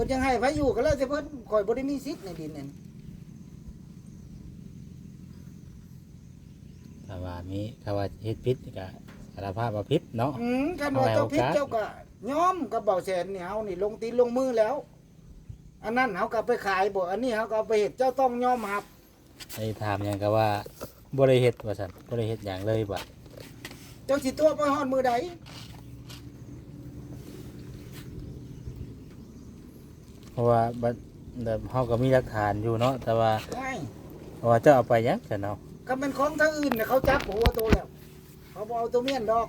พิ่นยังให้ไผอยู่ก็แล้วแต่เพิ่นข่อยบ่ได้มีสิทธิ์ในดินนั่นถ้าว่ามีถ้าว่าเฮ็ดผิดก็สารภาพว่าผิดเนาะ อืมคันว่าเจ้าผิดเจ้าก็ยอมกับเบาแสนนี่เฮานี่ลงตีนลงมือแล้ว อันนั้นเฮาก็เอาไปขายบ่อันนี้เฮาก็เอาไปเฮ็ดเจ้าต้องยอมรับไอ้ถามหยังก็ว่าบ่ได้เฮ็ดว่าซั่นบ่ได้เฮ็ดหยังเลยบ่เจ้าสิตัวไปฮอดมือใด เพ ราะว่าบัดแบบเฮาก็มีหลักฐานอยู่เนาะแต่ว่าไม่เพราะว่าเจ้าเอาไปหยังซั่นเนาะก็เป็นของทางอื่นน่ะเขาจับหัวโตแล้ว เขาบ่เอาตัวเมียนดอก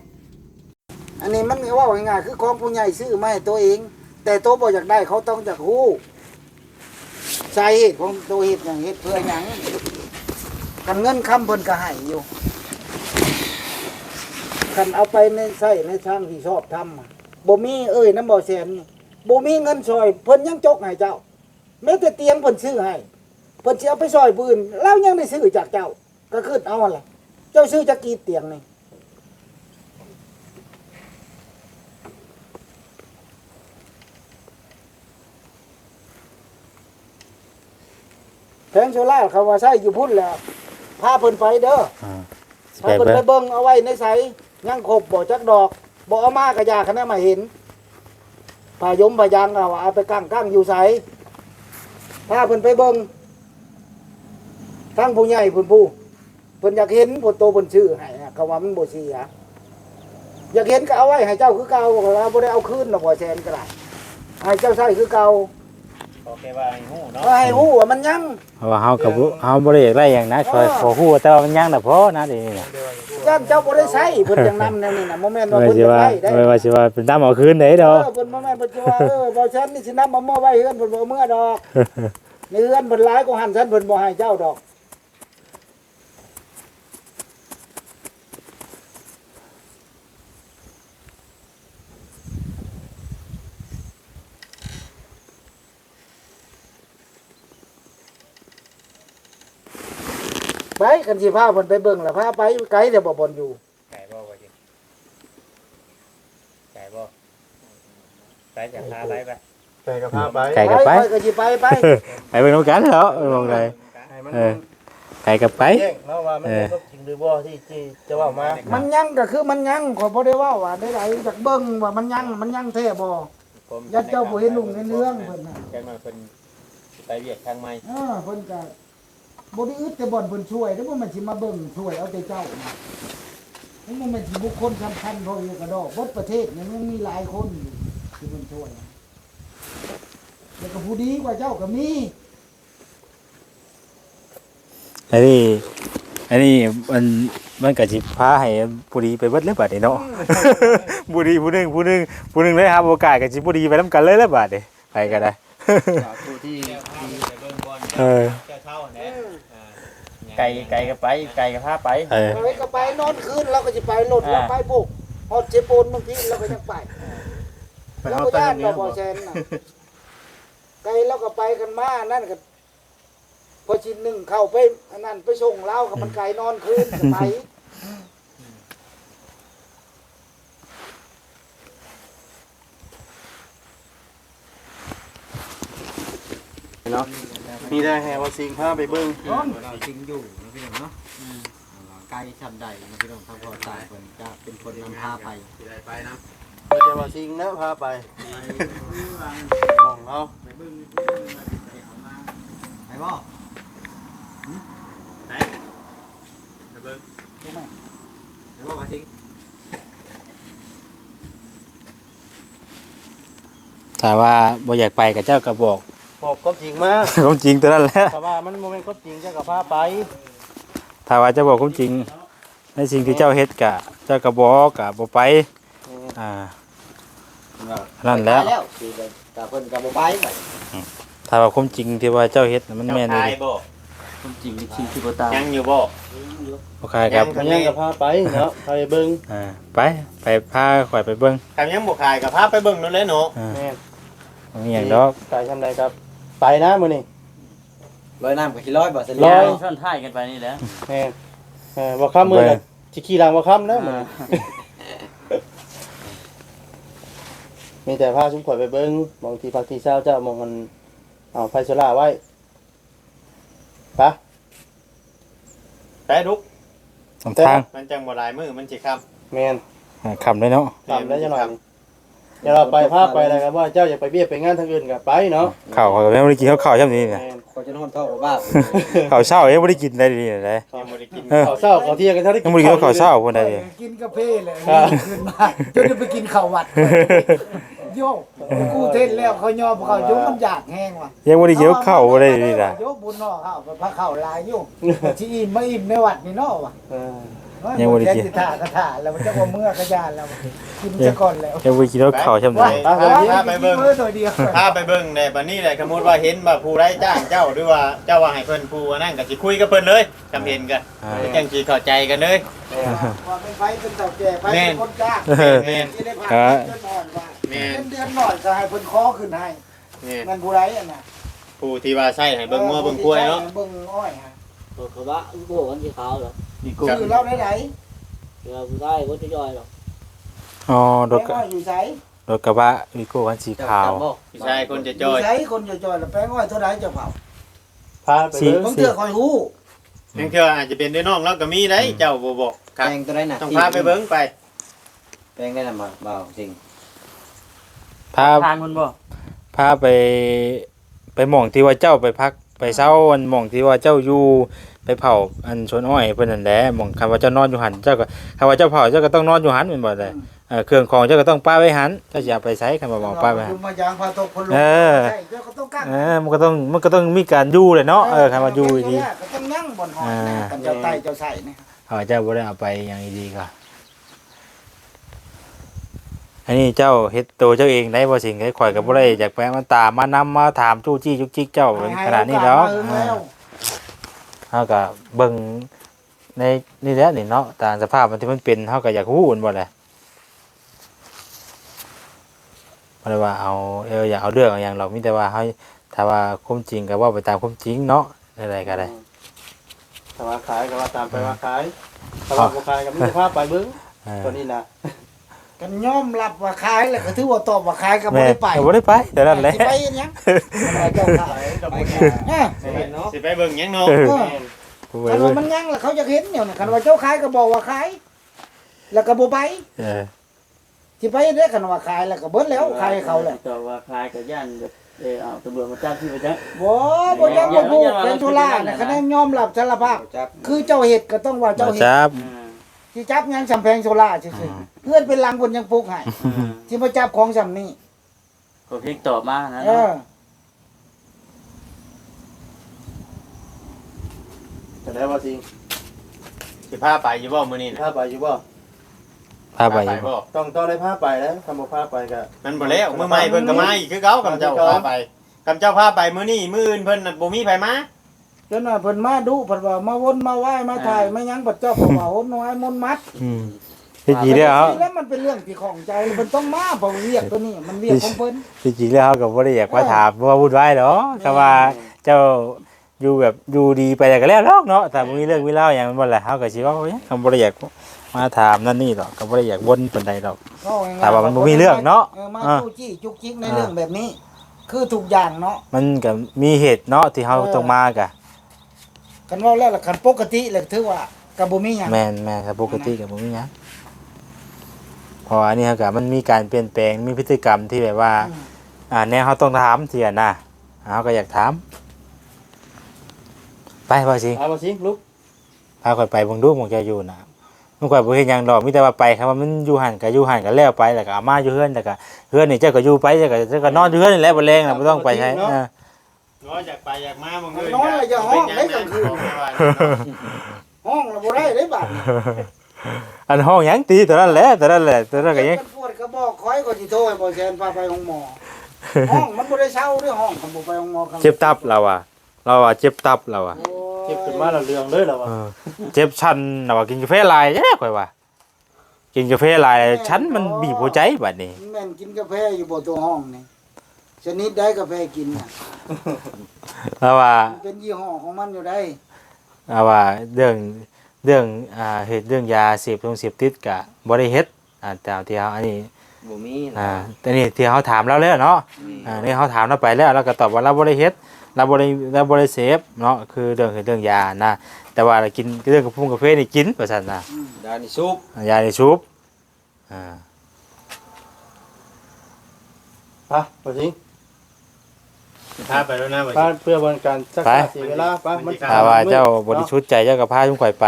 อันนี้มันก็เว่าง่ายๆคือของผู้ใหญ่ซื้อมาให้ตัวเอง แต่ตัวบ่อยากได้เขาต้องจากฮู้สาเหตุของตัวเฮ็ดหยังเฮ็ดเพื่อหยังกันเงินคำเพิ่นก็ให้อยู่กันเอาไปในใช้ในทางที่ชอบทำอะบ่มีเอ้ยน้ำบ่แสนนี่ บ่มีเงินซอยเพิ่นยังจกให้เจ้าแม้แต่เตียงเพิ่นซื้อให้เพิ่นสิเอาไปซอยปืนแล้วยังได้ซื้อจากเจ้า ก็ขึ้นเอาอะไรเจ้าซื้อจากกี่เตียงนี่แพงโซล่าเขาว่าใช่อยู่พุ่นแล้วพาเพิ่นไปเด้ออ่าสิพาไปเพิ่นเบิ่ไปงเบิ่งเอาไว้ในไสยังครบบ่จักดอกบ่เอามากระยาคันนั้นมาเห็น พายมพายางเอาว่าเอาไปกั้งกั้งอยู่ใสพาเพิ่นไปเบิ่งทั้งผู้ใหญ่เพิ่นผู้เพิ่นอยากเห็นเพิ่นโตเพิ่นชื่อให้เขาว่ามันบ่เสียอยากเห็นก็เอาไว้ให้เจ้าคือเก่าบอกว่าบ่ได้เอาคืนหรอกบ่แซนก็ได้ให้เจ้าใช้คือเก่า โอเคว่าให้ฮู้เนาะก็ให้ฮู้ว่ามันยังเพราะว่าเฮาก็บ่เฮาบ่ได้อยากได้หยังนะช่วยเออขอฮู้แต่ว่ามันยังน่ะพอนะเดี๋ยวนี้น่ะย่านเจ้าบ่ได้ใช้เพิ่นยังนำแนวนี้น่ะบ่แม่นว่าไม่เพิ่นใช่จะว่าได้ได้ไม่ว่าสิว่าเป็นตามเอาคืนได้เอดออกเพิ่นบ่แม่นเพิ่นสิว่าเออบ่ฉันนี่สินำมาเมื่อไว้เฮือนเพิ่นบ่เอาเมื่อดอกในเฮือนเพิ่นหลายกว่าหันฉันเพิ่นบ่ให้เจ้าดอก ไปกันสิพาเพิ่นไปเบิ่งล่ะพาไปไกลแต่บ่บ่นอยู่ไก่บ่ว่าจริงไก่บ่ไปจากพาไปไปไปกับพาไปไก่กับไปไปก็สิไปไป ไปเบิ่งนำกันเหรอมองไดให้มันเออไก่กับไปแจ้งเนาะว่ามันเออเป็นจริงหรือบ่ที่ที่จะว่ามามันยังก็คือมันยังขอยบ่ได้เว่าว่าได้ไหลจากเบิ่งว่ามันยังมันยังแท้บ่ผมยัดเจ้าบ่เห็นลุงในเรื่องเพิ่นน่ะจังหน่อยเพิ่นไปเวียกทางใหม่เออเพิ่นก็ บ่ได้อึดแต่บ่อนเพิ่นช่วยแล้วบ่แมันสิมาเบิ่งช่วยเอาแต่เจ้านะมันบ่แม่นสิบุคคลสำคัญพออยู่กระดอกบดประเทศเนี่ยมันมีหลายคนอยู่ที่เพิ่นช่วยนะแล้วก็ผู้ดีกว่าเจ้าก็มีอันนี้อันนี้มันมันก็สิพาให้ผู้ดีไปเบิดเลยบัดนี้เนาะ ผู้ดีผู้หนึงผู้หนึงผู้หนึงได้รับโอกาสก็สิผู้ดีไปนํกันเลยแล้วบัดนี้ไปก็ได้ผู้ที่ไปเบิ่งก่อนเออเจ้า เท่าแหน่ไก่ไก่ก็ไป ไก่ก็พาไป เออ ไปก็ไปนอนคืนเราก็สิไปรถเราอ่าไปบุกฮอดเจโปนบางทีเราก็ยังไปไปเราเอาก็ตัย่านงค์เรานี้บ่แซนน่ะไกลเราก็ไปกันมานั่นก็พอชิ้นหนึ่งเข้าไปอันนั้นไปส่งเรากับมันไกลนอนคืนก็ไปเนาะ มีได้แฮว่าสิงพาไปเบิ่งเราจริงอยู่นะพี่น้องเนาะใกล้ชันใดนะพี่น้องถ้าพอตายเพิ่นจะเป็นคนนำพาไปก็จะว่าสิงนะพาไปมองเอาไปเบิ่งไปบ่ไปเบิ่งไปบ่มาทิ้งถ้าว่าบ่อยากไปกับเจ้าก็บอกบอก ความจริงมาความจริงตัวนั้นแหละถ้าว่ามันโมเมนต์ความจริงเจ้าก็พาไปถ้าว่าเจะบอกความจริง ในสิ่งที่เจ้าเฮ็ดกะ เจ้าก็บอกกะบ่ไปอ่านั่นแหล้วแล้วคือแต่เพิ่นก็บ่ไปไปถ้าว่าความจริงที่ว่าเจ้าเฮ็ดน่ะมันเจ้าแม่นทานี่ยบ่คนจริงนี่ชีที่บ่ตายยังอยู่บ่บ่คายครับยังยังก็พาไปเนาะพาไปเบิ่งอ่าไปไปพาข่อยไปเบิ่งคำยังบ่ขายก็พาไปเบิ่งนั่นแหละหนูอ่าแม่นบ่มีหยังดอกไปทำไรครับ ไปนะมื้อนี้ร้อยน้ำกับขี้ร้อยบ่เสร็จร้แล้อวยช่อนท้ายกันไปนี่แหละแม่นเออบ่ค้ำมือกันสิขี่หลังบ่ค้ำนะมื้อนี้มีแต่พาชุมข่อยไปเบิ่งบางทีพักที่เช้าเจ้ามองมันเอาไฟโซล่าไว้ปะไปลุกสองทางมันจังบ่หลายมือมันสิคำแมนอ่าคำเลยเนาะทำได้จังหน่อย เดี๋ยวเราไปภาพไปอะไรครับว่าเจ้าอยากไปเบี้ยไปงานทางอื่นกับไปเนาะข้าวเขาก็ไม่ได้กินข้าวข้าวช่ำนี้แมนะนเขาจะนอนเท่ากับบ้าข้าวเช้ายังไม่ได้กินได้ดีเลยยังบ่ได้กินเออเขาเศร้าเขาเที่ยงกันเท่าที่ยังไม่ได้กินข้าวเช้าคนใดเลยกินกาแฟเลยขึ้นมาจนจะไปกินข้าววัดโยกกูเทศแล้วเขายอมเขาโยกมันอยากแห้งว่ะยังไม่ได้กินข้าวได้ดีนะโยกบุญนอกข้าวพระข้าวลายอยู่ที่อิ่มไม่อิ่มในวัดนี่เนอกว่ะเออ ยังบ่ได้กินแค่สิถ่ากระถ่าแล้วมันจะว่าเมื่อกระยานแล้วกินซะก่อนแล้วยังไม่ได้กินข้าวช่ำว่านี้พาพาไปเบิ่งมื่อตัวเดียวพาไปเบิ่งในบัดนี้แหละสมมุติว่าเห็นว่าผู้ได้จ้างเจ้าหรือว่าเจ้าว่าให้เพิ่นผู้นั่นก็สิคุยกับเพิ่นเลยจำเห็นกันอ่าจังสิเข้าใจกันเลยว่าเป็นไฟเป็นเต่าแก่ไฟเป็นคนจ้างแม่นที่ได้ผ่านเดือนหน่อยว่าแม่นเดือนหน่อยก็ให้เพิ่นคอขึ้นให้นี่มันผู้ไรอะนะผู้ที่ว่าใช้ให้เบิ่งงัวเบิ่งกล้วยเนาะเบิ่งอ้อยฮะตัวเขาบ้าอุโบกันที่เขาเหรอ คือเราได้ไหนเดี๋ยวได้ก็จะย่อยหรอกอ๋อรแป้ถงกระอ้อยอยู่ไสรถกระบะวีโก้คันสีขาวผู้ชายคนจะอจยู่อยไสคนจะจอยแล้วแป้งอ้อยเท่าไหร่จะเผาพาไปเบิ่งบางเทื่อคอยฮู้เพียงเทื่ออาจจะเป็นด้วยน้องแล้วก็มีได้เจ้าบ่บอกครับแปลงตัวไหนน่ะต้องพาไปเบิ่งไปแปลงได้น่ะบ่เบาจริงพาทานมันบ่พาไป ไปหม่องที่ว่าเจ้าไปพัก ไปเช้าวันหม่องที่ว่าเจ้าอยู่ไปเผาอันชวนอ้อยเพิ่นนั่นแหละหม่องคำว่าเจ้านอนอยู่หันเจ้าก็คำว่าเจ้าเผาเจ้าก็ต้องนอนอยู่หันเป็นบ่ได้เออเครื่องของเจ้าก็ต้องป้าไว้หันเจ้าอย่าไปใช้คำว่าหมองป้าไว้หันดูมายางพาตกคนลงเออใช่เดี๋ยวก็ต้องกั้งเออมันก็ต้องมันก็ต้องมีการอยู่เลยเนาะเออคำว่าอยู่ดีก็ต้องนั่งบนหอยอ่านะกันเจ้าไต่เจ้าใส่นี่เขาเจ้าบ่ได้เอาไปอย่างดีก็ อันนี้เจ้าเฮ็ดตัวเจ้าเองได้บ่สิ่งไอ้ข่อยก็บ่ได้อยากไปมันตามมานำมาถามจู้จี้จุกจิกเจ้าเป็นขนาดนี้แล้วให้โอกาสมาเอิ้นแล้วเฮาก็เบิ่งในนี่แหละนี่เนาะตามสภาพมันที่มันเป็นเฮาก็อยากฮู้มันบ่แหละบ่ได้ว่าเอาเอออยากเอาเรื่องเอาหยังหรอกมีแต่ว่าเฮาถ้าว่าความจริงก็เว่าไปตามความจริงเนาะอะไรก็ได้ถ้าว่าขายก็ว่าตามไปว่าขายถ้าว่าบ่ขายก็มีแต่พาไปเบิ่งเออตัวนี้นะ กันยอมรับว่าขายแล้วก็ถือว่าตอบว่าขายก็บ่แม่ได้ไปก็บ่ได้ไปแต่นั่นแหละ สิไปเฮ็ดหยังเจ้าขายกับไปบ่กัขายนเอ้อสิไปสิไปเบิ่งหยังเนาะเออเออผู้คันไว้ว่ามันยังแล้วเขาจะเห็นเนี่ยนะคันว่าเจ้าขายก็บอกว่าขายแล้วก็บ่ไปเออสิไปได้คันว่าขายแล้วก็เบิดแล้วขายให้เขาแล้วต่อว่าคลายกับย่านแบบเออเอาตำรวจมาจับที่ไปจับบ่บ่ยังบ่พูดเป็นธุระนะคะแนนยอมรับสารภาพจับคือเจ้าเฮ็ดก็ต้องว่ามาเจ้าเฮ็ดจับ อ่า สิจับหยังสำแพงโซล่าซื่อๆเพื่อนเป็นลังบนยังปลูกให้อ่าสิมาจับของสำนี้ก็พลิกตอบมานะเอเนาะอแต่ได้ว่าจริงสิพาไปอยู่บ่มื้อนี้พานะไปอยู่บ่พาไปอยู่บ่ต้องต้องได้พาไปแล้วคำบ่พาไปก็ มันบ่แล้วมื้อใหม่เพิ่นก็มาอีกคือเก่ากับเจ้าพาไปกับเจ้าพาไปมื้อนี้มื้ออื่นเพิ่นน่ะบ่มีไผมา จนว่าเพิ่นมาดุเพิ่นว่ามาวนมาไหว้มาถ่ายมาหยังบัดเจ้าบอกว่าโอนน้อยมนต์มัดอืมที่จริงแล้วแล้วมันเป็นเรื่องที่ของใจเพิ่นต้องมาเพราะเรียกตัวนี้มันเรียกของเพิ่นที่จริงแล้วเขาก็บ่ได้อยากมาถามเพราะว่าวุ่นวายเนาะก็ว่าเจ้าอยู่แบบอยู่ดีไปแต่ก็แล้วดอกเนาะแต่บ่มีเรื่องมีเล่าวหยังมันบ่แหละเฮาก็สิว่าโอ้ยเขาบ่ได้อยากมาถามนั่นนี่หรอกก็บ่ได้อยากวนปานใดดอกก็ง่ยๆแต่ว่ามันบ่มีเรื่องเนาะออมาอ่าจู้จี้จุกจิกในเรื่องแบบนี้ คือทุกอย่างเนาะมันก็มีเหตุเนาะที่เฮาต้องมากะ กันเว่าแล้วล่ะคันปกติแล้วถือว่าก็บ่มีหยังแม่นแม่นครับปกติก็บ่มีหยังเพราะอันนี้เขาก็มันมีการเปลี่ยนแปลงมีพฤติกรรมที่แบบว่า อืมอ่าแนวเขาต้องถามเทียนะเขาก็อยากถาม ไปพ่อสิเอาบ่จริงลุกพาข่อยไปเบิ่งดูหมองแกอยู่นะมันข่อยบ่เฮ็ดหยังดอกมีแต่ว่าไปครับว่ามันอยู่หันก็อยู่หันก็แล้วไปแล้วก็เอามาอยู่เฮือนแล้วก็เฮือนนี่เจ้าก็อยู่ไปเจ้าก็เจ้าก็นอนอยู่เฮือนนี่แหละบ่แรงน่ะบ่ต้องไปใช้เออ น้อยอยากไปอยากมามึงเอ้ยน้อยอย่าห้องได้กลางคืนห้องเราบ่ได้ได้บาดนี้อันห้องหยังตีตัวนั้นแหละตัวนั้นแหละตัวนั้นก็ยังมันปวดกระบอกคอยก็สิโทรให้บ่แซนพาไปห้องหมอห้องมันบ่ได้เช่าเด้อห้องคันบ่ไปห้องหมอครั้งเจ็บตับเราอะเราอะเจ็บตับเราอะโอ้ยเก็บขึ้นมาแล้วเรื่องเลยแล้วเอว่าอเจ็บชันเราว่ากินกาแฟหลายแย่ข่อยว่ากินกาแฟหลายฉันมันบีบหัวใจบัดนี้แม่นกินกาแฟอยู่บ่ตัวห้องนี่ ชนิดใดกาแฟกินน่ะเราว่ามันเป็นยี่ห้อของมันอยู่ได้เราว่าเรื่องเรื่องอ่าเหตุเรื่องยาเสพตรงเสพติดกะบ่ได้เฮ็ดอ่าตามที่เฮาอันนี้บ่มีอ่าแต่นี่ที่เขาถามเราแล้วเนาะอ่านี่เขาถามเราไปแล้วเราก็ตอบว่าเราบ่ได้เฮ็ดเราบ่ได้เราบ่ได้เสพเนาะคือเรื่องเรื่องยานะแต่ว่าเรากินเรื่องกระพุ้งกาแฟนี่กินว่าซั่นน่ะดานี่ซุปยาในชุบอ่าไปไปสิ พาไปแล้วนะบ่ไปเพื่อบริการสักเสียเวลาไปมันถ้าว่าเจ้าบริสุทธิ์ใจเจ้าก็พาจุ่มข่อยไป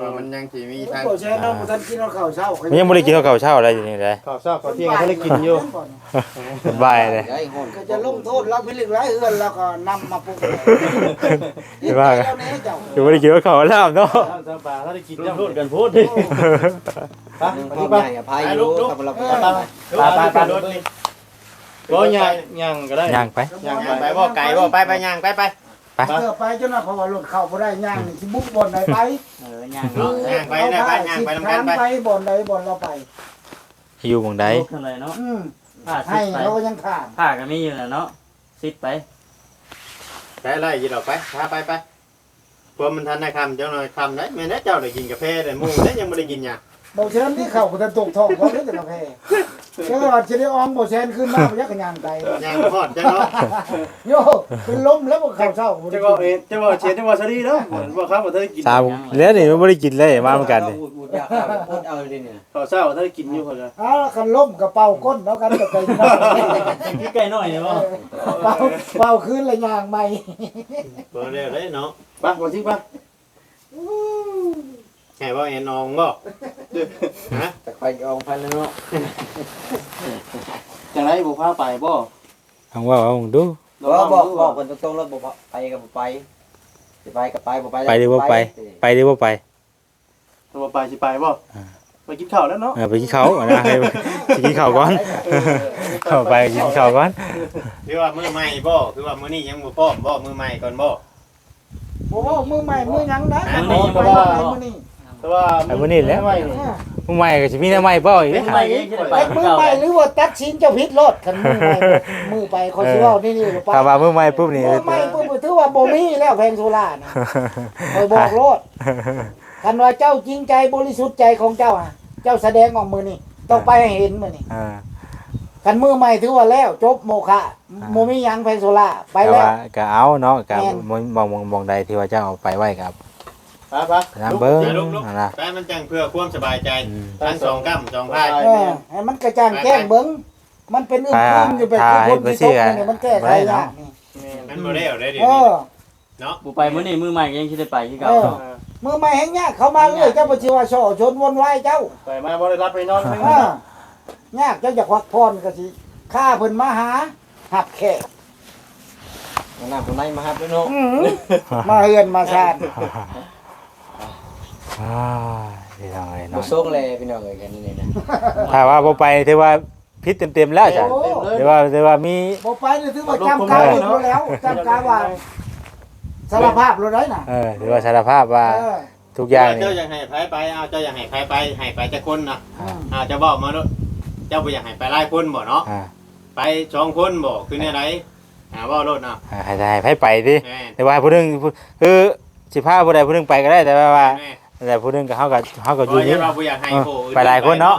ว่ามันยังสิมีทางบ่แช่น้ำบ่ทันกินข้าวเช้ามันยังบ่ได้กินข้าวเช้าอะไรอยู่นี่เลยข้าวเช้าข้าวเที่ยงเขาได้กินอยู่สบายเลย ได้ฮ้อนก็จะลงโทษเราพิลึกหลายเฮือนแล้วก็นำมาปลุกสบายเฮ็ดไปแล้วแน่เจ้ายังบ่ได้กินข้าวแล้วเนาะท่านสบายเขาได้กินยังพูดกันพูดดิไปพ่ที่อไปใหญ่อภัยอยู่ครับเราเอไปอไปไปรถนี่ ก็ยังยังก็ได้ย่างไปยังย่างไปบ่ไกลบ่ไปไปย่างไปไปเออไปจนว่าเพราะว่ารถเข้าบ่ได้ย่างนี่สิบุกบ่อนใดไปเออย่างเนาะย่างไปนะไปย่างไปนำกันไปไปบ่อนใดบ่อนเราไปอยู่หม่องใดลูกเท่าไหร่เนาะอืมผ้าให้ซิดไปเราก็ยังข้ามผ้าก็มีอยู่แหละเนาะซิดไปไปไล่ยีดอกไปพาไปไปพวกมันทันได้คำเจ้าหน่อยคำได้แม่นเจ้าได้กินกาแฟได้หมู่ได้ยังบ่ได้กินหยังบ่เชิญที่เข้าก็จะตกท้องเขาเลยแต่ละแพ้ เจ้าว่าสิได้อองบ่แซนขึ้นมาบ่ยักกันยางไกลยางฮอดจังเนาะโยเป็นลมแล้วบ่เข้าเช้าบ่จะได้บอกกิเอนงจะบอกเชียร์จะบอกสวัสดีเนาะเหมือนบอกครับว่าเธอกินสามแล้วนี่มันบ่ได้กินเลยมาเหมือนกันนี่พูดยากครับพูดเอาดิเนี่ยข้าวเช้าเธอกินอยู่คนละอ้าวคันล้มก็เป่าก้นแล้วกันก็ไปนอนพี่ไก่หน่อยเนาะเป่าเป่าคืนละยางใหม่ บ่ได้เลยเนาะ ไปวันที่ไป ให้บ่เอ็นอองบ่ฮะแต่ไฟอองพันแล้วเนาะจังไรบุพาไปบ่เอาว่าเอาดู บอกบอกบอกคนตรงๆแล้วบอกไปกับไปสิไปกับไปบ่ไปไปหรือบ่ไป ไปหรือบ่ไปตัวไปสิไปบ่ไปกินข้าวแล้วเนาะเออไปกินข้าวก่อนนะให้ไปกินข้าวก่อนเข้าไปกินข้าวก่อนคือว่ามื้อใหม่บ่คือว่ามื้อนี้ยังบ่พร้อมบ่มื้อใหม่ก่อนบ่บ่ว่ามือใหม่มือหยังนะมื้อนี้ ไปบ่ว่ามื้อนี้แต่ว่าไปมื้อนี้แหล้วไม่มื้อใหม่ก็สิมีแนวใหม่บ่อีกเด้อไปเองจะได้ไปไปมือใหม่หรือว่าตัดสินเจ้าพิษรถคันมือใหม่มือไปคอยสิเว้านี่นี่ไปถ้าว่ามื้อใหม่ปุ๊บนี่มือใหม่ปุ๊บถือว่าบ่มีแล้วแพงโซล่านะคอยบอกโลดคันว่าเจ้าจริงใจบริสุทธิ์ใจของเจ้าอะ เจ้าแสดงออกมือนี่ต้องไปให้เห็นมือนี่อ่าคันมือใหม่ถือว่าแล้วจบโมฆะโมมีหยังแพงโซล่าไปแต่แล้ว ว่าก็เอาเนาะก็แม่น มองมองมองมองใดที่ว่าเจ้าเอาไปไว้ครั บไปไปน้ำเบิ้งลุกลุกนั่นนะไปมันจังเพื่อความสบายใจอืม ทั้งสองกำสองพายเออให้มันกระจ่างแจ้งเบิ้งมันเป็นอึ้งครึมอยู่ไปคือคนที่ตกนี่มันแก้ไขยากนี่มันบ่ได้เอาได้เดี๋ยเอวนี้อเนาะบ่ไปมื้อนี้มื้อใหม่ก็ยังสิได้ไปคือเก่าเออเนาะมือใหม่แห่งยากเขามาเรื่อยเจ้าปัจจุบันช่อชนวนวายเจ้าไปมาบ่ได้รับไปนอนเออยากเจ้าอยากพักผ่อนก็สิข้าเพิ่นมาหาหับแขกหน้าคนไหนมาครับด้วยเนาะ อื้อหือมาเฮือนมาชาติ อ่าพี่น้องเอ้ยบ่เนาะส่งเลยพี่น้องเอ้ยกันนี่นะถ้าว่าบ่ไปถือว่าพิษเต็มๆแล้วจ้ะโอ้ ถือว่าถือว่ามี บ่ไปนี่ถือว่าจำกาอีกแล้วจำกาว่าสารภาพเราได้น่ะเออถือว่าสารภาพว่าเออทุกอย่างนี่เจ้าอยากให้ไผไปเอาเจ้าอยากให้ไผไปให้ไปจักคนนะอืมอ่าเจะบอกมาเนาะเจ้าบ่อยากให้ไปหลายคนบ่เนาะอ่าไปสองคนบ่คือเนี่ยไรอ่าเว่ารถเนาะให้ให้ให้ไปดิแม่แต่ว่าผู้หนึงผู้คือสิพาผู้ใดผู้หนึงไปก็ได้แต่ว่าว่าแม่ แต่ผู้หนึงก็เฮาก็เฮาก็เพอยู่ราะนี่เราบ่อยากให้โอ้ไปหลายคนเนาะ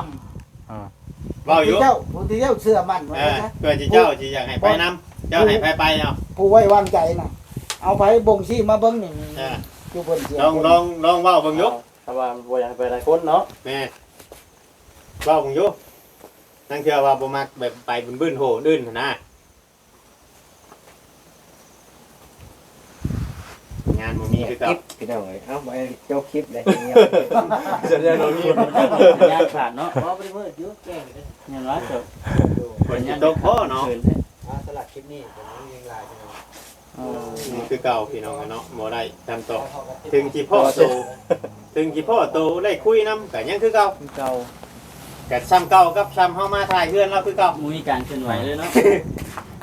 เว้าอยู่ผู้ที่เจ้าผู้ที่เจ้าเชื่อมั่นไว้เออนะเพื่อที่เจ้าสิอยากให้ไปนํเจ้าให้ไผไปเนาะผู้ไว้วางใจน่ะ เอาไปบ่งชี้มาเบิ่งนี่เอออยู่เพิ่นเสียลองลองลองเว้าเบิ่งอยู่ถ้าว่าบ่อยากไปหลายคนเนาะแม่เว้าเบิ่งอยู่นั่นคือว่าบ่มักแบบไปบึ้นๆโหดื่นหั่นนะงานบ่ มีคือคเก่าลิปพี่น้องเอ้ยเอ้าบ่เจ้าคลิปเลยเงียบจะได้เรานี่ยากขาดเนาะบ่ได้มืดอยู่แจ้งเลยยังว่าเจ้าฝนจะตกพ่อเนาะเขินแท้อ่าสลัดคลิปนี้ผมยังลายพี่น้องเออนี่คือเก่าพี่น้องเนาะบ่ได้ทำต่อถึงที่พ่อโตถึงที่พ่อโตได้คุยนำก็ยังคือเก่าคือเก่าก็ซ้ำเก่ากับซ้ำเฮามาถ่ายเพื่อนเราคือเก่าบ่มีการเคลื่อนไหวเลยเนาะ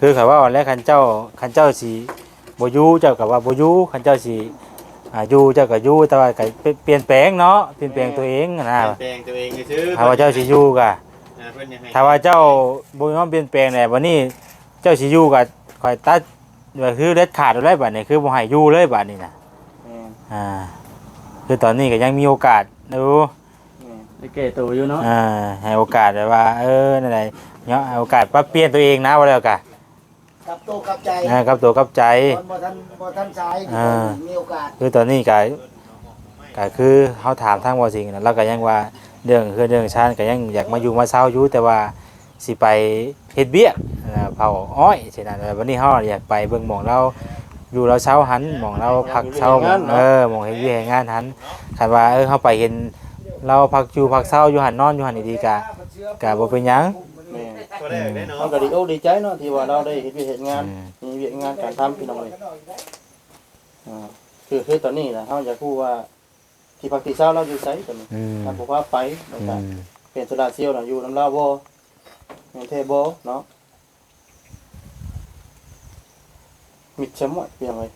คือเขาว่าแล้วคันเจ้าคันเจ้าสิ บ่อยู่เจ้าก็ว่าบ่อยู่คันเจ้าสิอ่าอยู่เจ้าก็อยู่แต่ว่าก็เปลี่ยนแปลงเนาะเปลี่ยนแปลงตัวเองนะแปลงตัวเองซื่อถ้าว่าเจ้าสิอยู่ก็อ่าเพิ่นอยากให้ถ้าว่าเจ้าบ่ยอมเปลี่ยนแปลงแหน่บัดนี้เจ้าสิอยู่ก็ค่อยตัดก็คือเด็ดขาดเลยบัดนี้คือบ่ให้อยู่เลยบัดนี้น่ะอ่า คือตอนนี้ก็ยังมีโอกาสอยู่ไปแก้ตัวอยู่เนาะ อ่าให้โอกาสแบบว่า เออนั่นแหละเนาะให้โอกาสปรับเปลี่ยนตัวเองนะว่าแล้วกะ กับโตกับใจอ่ากับตัวกับใจตอนบ่ทันบ่ทันสายอ่า มีโอกาสคือตอนนี้ก็ก็คือเฮาถามทางบ่สิ่งนะเราก็ยังว่าเรื่องคือเรื่องชาญก็ยังอยากมาอยู่มาเช้าอยู่แต่ว่าสิไปเฮ็ดเบี้ยกอ่าเผาอ้อยฉะนั้นวันนี้เฮาอยากไปเบิ่งหม่องเราอยู่เราเช้าหันหม่องเราพักเช้าเออหม่องเฮ็ดเบี้ยกเฮ็ดงานหันคันว่าเออเฮาไปเห็นเราพักอยู่พักเช้าอยู่หันนอนอยู่หันดีๆก็ก็บ่เป็นหยังแม่ ตัวแรกได้เนาะเราก็ดีอกดีใจเนาะที่ว่าเราได้เฮ็ดเวียกเฮ็ดงานอืมมีเวียกงานการทำพี่น้องเลยอ่าคือคือตอนนี้นะเฮาอยากรู้ว่าที่พักที่เช้าเราอยู่ไสตอนนี้อืมถ้าบอกว่าไปแล้วอืก็มเป็นโซลาร์เซลล์น่ะอยู่น้ำลาวบ่แม่นเทบ่เนาะมิดชะมวดเพียงเลย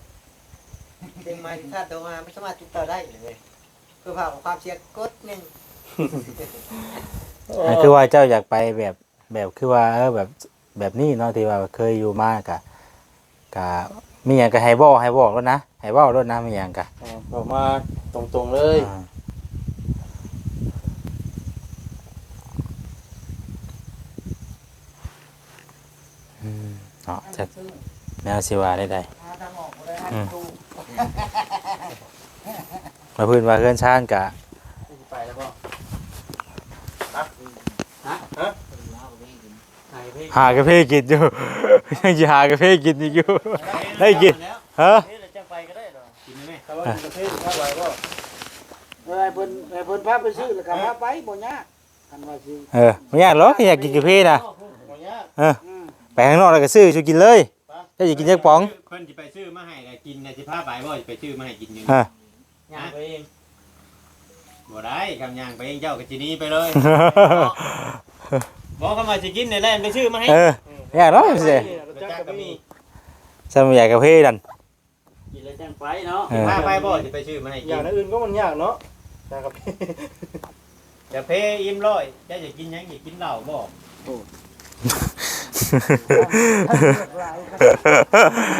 เป็นไม้ที่ถ้าตัวมาไม่สามารถติดต่อได้เลยเพื่อผ่าความเสียกดหนึ่งอ่าคือว่าเจ้าอยากไปแบบ แบบคือว่าเออแบบแบบนี้เนาะที่ว่าเคยอยู่มากะกะมีหยังก็ให้บอกให้บอกแล้วนะให้บอกแล้วนะมีหยังกะอ่าบอกมาตรงๆเลยอ่าอืมเนาะจะแนวสิว่าได้ใดหาทางออกบ่ได้อืมตู้มาพื้นว่าเพื่อนชานกะ ไปแล้วบ่ หากาแฟกินอยู่ ยังจะหากาแฟกินอีกอยู่ ได้กินฮะนี่แหละจังไปก็ได้ดอกกินไหมถ้าว่าอยู่ประเทศถ้าไหวบ่เออให้เพิ่นให้เพิ่นพาไปซื้อแล้วก็พาไปบ่ยากคันว่าสิเออไม่อยากหรอกอยากกินกาแฟนะบ่ยากเอออืมไปข้างนอกแล้วก็ซื้อชูกินเลยถ้าอยากกินจักป๋องเพิ่นสิไปซื้อมาให้น่ะกินน่ะสิพาไปบ่สิไปซื้อมาให้กินอยู่ฮะย่างไปเองบ่ได้คำย่างไปเองเจ้าก็สิหนี้ไปเลย บอกเขามาสิกินนี่แหละไปซื้อมาให้เออไม่อยากหรอกสิรถจักรก็มีฉันไม่อยากกาแฟดันกินแล้วจังไปเนาะเออพาไปบ่สิไปซื้อมาให้อกิย่างนอื่นก็มันยากเนาะแต่กับจะเพอิ่มร้อยเจ้าจะกินหยังอยากกินเหล้าบ่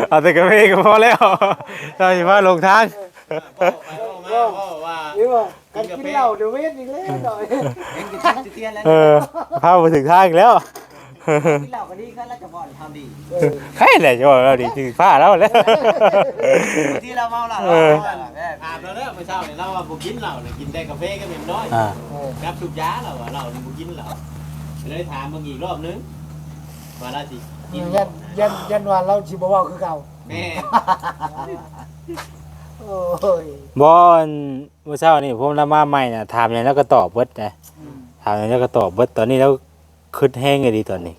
เอาแต่กาแฟก็พอแล้วเราจะมาลงทางบ่ไปบ่มาบ่ว่านี่ว่า กันกินเหล้าเดี๋ยวเวทอีกแล้วดอยเองจะติดเตียนแล้วเออพาไปถึงทางอีกแล้วกินเหล้าก็ดีขึ้นแล้วจะบ่อนทำดีใครแหละจะบอกเราดิถึงผ้าแล้วแล้วที่เราเมาเหล้าเอออาบแล้วเด้อมื้อเช้านี่เราว่าบ่กินเหล้าน่ะกินแต่กาแฟก็เม็ดน้อยอ่ากับทุกยาเราว่าเรานี่บ่กินเหล้าเลยถามเบิ่งอีกรอบนึงว่าเราสิกินยันยันยันว่าเราสิบ่เว้าคือเก่าแม่ โอ้ยบอนเมื่อเช้านี่ผมละมาใหม่น่ะถามอย่างแล้วก็ตอบเบิดนะถามอย่างแล้วก็ตอบเบิดตอนนี้แล้วคืดแห้งไงดีตอนนี้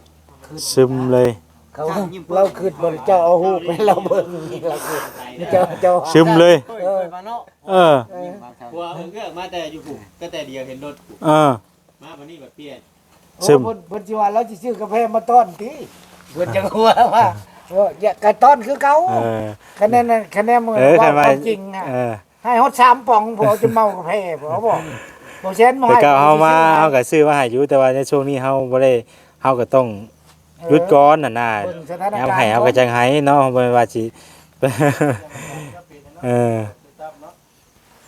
ซึมเลย เขาเราคิดบ่เจ้าเอาฮูกให้เราเบิ่งนี่เราคิดนี่เจ้าเจ้าซึมเลย เออมาเนาะเออเออกลัวเอื้อกมาแต่อยู่ผูกก็แต่เดียวเห็นรถผูกเออ มาวันนี้แบบเปลี่ยนซึม โอ้เพิ่นเพิ่นสิว่าเราสิซื้อกาแฟมาต้อนติเพิ่นจังหัวว่า ว่าอย่ากะต้อนคือเก่าเออ คะแนนน่ะคะแนนมันเออว่าคันคว่าวามจริงอะเออให้ฮอด3ป่องพอจะเมากาแฟบ่บอกบ่เช่นมาแต่ให้ก็เฮามาเฮาก็ซื้อมาให้อยู่แต่ว่าในช่วงนี้เฮาบ่ได้เฮาก็ต้องหยุดก่อนน่ะนะเบิ่งสถานยามการณ์ให้เฮาก็จังให้เนาะบ่ว่าสิ เออ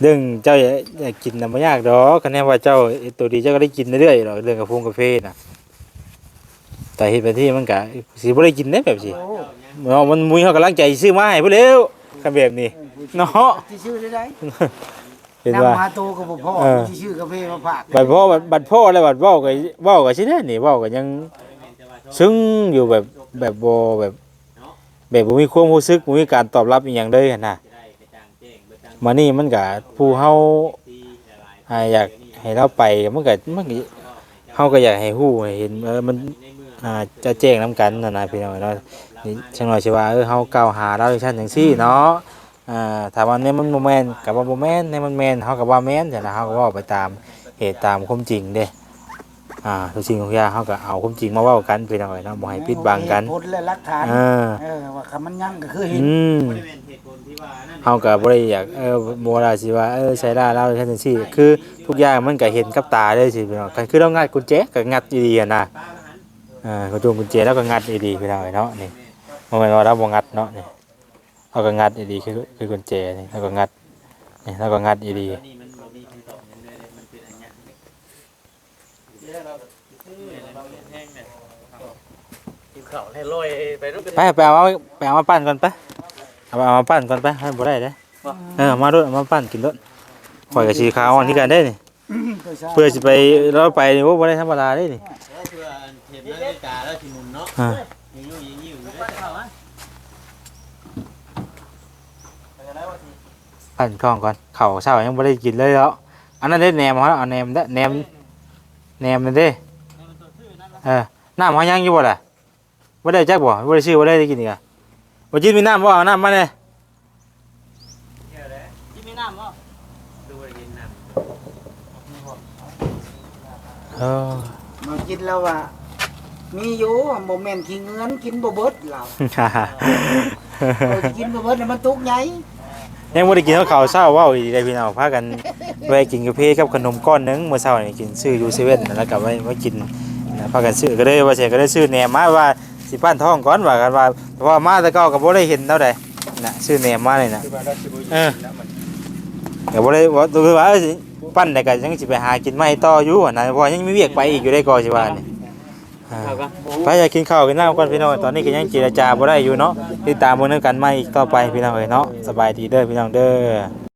เรื่องเจ้าอยากอยากกินน่ะบ่ยากดอกคะแนนว่าเจ้าไอ้ตัวดีเจ้าก็ได้กินเรื่อยๆดอกเรื่องกาแฟกาแฟน่ะ แต่เฮ็ดไปที่มันก็สิบ่ได้กินได้แบบสิโอ้เนาะมันมุ้ยเขากำลังใจซื้อมาให้พุ่นแล้วคำแบบนี้เนาะที่ชื่อได้ได้เห็นนำว่ามาโตก็บ่พอเออที่ชื่อกาแฟมาฝากบัดพ่อบัดบัดพ่อแล้วบัดเว้าก็เว้าก็สิได้นี่เว้าก็ยังซึ้งอยู่แบบแบบบ่แบบแบบบ่มีความรู้สึกบ่มีการตอบรับอีหยังเลยหั่นน่ะจะได้กระจ่างแจ้งเบิดจังมานี่มันก็ผู้เฮาที่หลายอ่าอยากให้เราไปมันก็มันก็เฮาก็อยากให้ฮู้ให้เห็นเออมันในเมื องอ่าจะแจ้งนํกันนั่นน่ะพี่น้องเนาะนี่จังหน่อยสิว่าเออเฮากล่าวหาเราจังซั่นจังซี่เนาะอ่าถามว่าเนี่ยมันโมแมนกับว่าโมแมนเนี่ยมันแมนเขากับว่าแมนแต่นะเขาก็เว่าไปตามเหตุตามความจริงเด้อ่าทุกสิ่งทุกอย่างเขาก็เอาความจริงมาเว้ากันพี่น้องเนาะบ่ให้ปิดบังกันเหตุผลและหลักฐานเออเออว่าคำมันยังก็คือเห็นอืมบริเวณเหตุผลที่ว่านั่นเขาก็บ่ได้อยากเออบ่ได้สิว่าเออใช้ได้แล้วแค่นั้นสิคือทุกอย่างมันก็เห็นกับตาเลยสิพี่น้องก็คือเรางัดกุญแจก็งัดดีๆอะนะ อ่ากระตุ้งกุญแจแล้วก็งัดดีๆพี่น้องเนาะนี่บ่แม่นว่แล้วบ่งัดเนาะนี่เราก็งัดดีๆคือคือกุญแจนี่แล้วก็งัดนี่แล้วก็งัดดีๆไปไปเอาไปเอามาปั้นก่อนไปเอาเอามาปั้นก่อนไปให้บ่ได้เด้เออมาด้วยมาปั้นกินด้วยข่อยกับชีขาวอันที่กันได้นี่เพื่อจะไปเราไปนี่ว่าบ่ได้ธรรมดาได้นี่ ห็นนาฬิกาแล้วสิมุนเนาะอ่ายิงอยู่ยิงอยู่ได้เท่าไหร่ปั้นข้องก่อนข้าวเช้ายังบ่ได้กินเลยแล้วอันนั้นได้แหนมเฮาเอาแหนมเด้อแหนมแหนมนั่นเด้เออน้ำเฮายังอยู่บ่ล่ะบ่ได้จักบ่บ่ได้ซื้อบ่ได้ได้กินอีกอะบ่จินมีน้ำบ่เอาน้ำมาเลยที่มีน้ำบ่ดูไปกินน้เออ มากินแล้วว่า มีอยู่โมเมนต์ขี้เงินกินบ่เบิดเราเออกินบ่เบิดน่ะมันตุกใหญ่ยังบ่ได้กินข้าวเช้าเว้าอีกได้พี่น้องพากันแวะกินกาแฟกับขนมก้อนหนึงเมื่อเช้านี่กินซื้ออยู่เซเว่นแล้วก็ไว้มากินนะพากันซื้อก็เลยว่าเสียก็ได้ซื้อแหนมมาว่าสิปั้นท้องก่อนว่ากันว่าเพราะว่ามาแต่เก็ก็บ่ได้เห็นเท่าใดน่ะซื้อแหนมมาเลยน่ะคือว่าเราสิบ่เออ ก็บ่ได้ว่าตัวว่าเอ้ยสิปั้นได้ก็ยังสิไปหากินไม้ต่ออยู่อะนะเพราะยังมีเวียกไปอีกอยู่ได้ก่อสิว่านี่อ่า ไปอยากกินข้าวกินน้ำก่อนพี่น้องตอนนี้ก็ยังเจรจาบ่ได้อยู่เนาะติดตามมื้อนึงกันใหม่อีกต่อไปพี่น้องเอ้ยเนาะสบายดีเด้อพี่น้องเด้อ